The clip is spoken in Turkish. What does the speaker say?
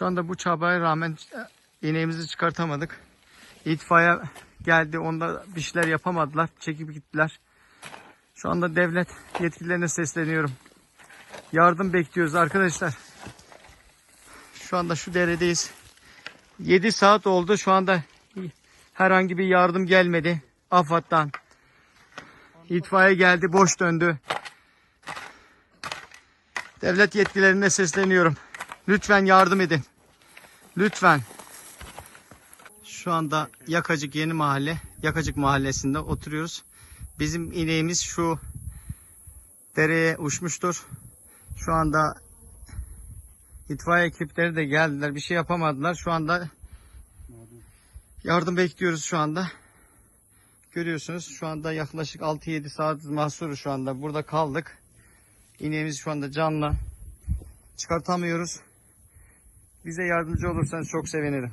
Şu anda bu çabaya rağmen e, ineğimizi çıkartamadık. İtfaiye geldi. Onda bir şeyler yapamadılar. Çekip gittiler. Şu anda devlet yetkililerine sesleniyorum. Yardım bekliyoruz arkadaşlar. Şu anda şu deredeyiz. 7 saat oldu. Şu anda herhangi bir yardım gelmedi. AFAD'dan. İtfaiye geldi. Boş döndü. Devlet yetkililerine sesleniyorum. Lütfen yardım edin. Lütfen. Şu anda Yakacık Yeni Mahalle, Yakacık Mahallesi'nde oturuyoruz. Bizim ineğimiz şu dereye uçmuştur. Şu anda itfaiye ekipleri de geldiler. Bir şey yapamadılar. Şu anda yardım bekliyoruz şu anda. Görüyorsunuz şu anda yaklaşık 6-7 saat mahsuru şu anda. Burada kaldık. İneğimiz şu anda canlı. Çıkartamıyoruz. Bize yardımcı olursanız çok sevinirim.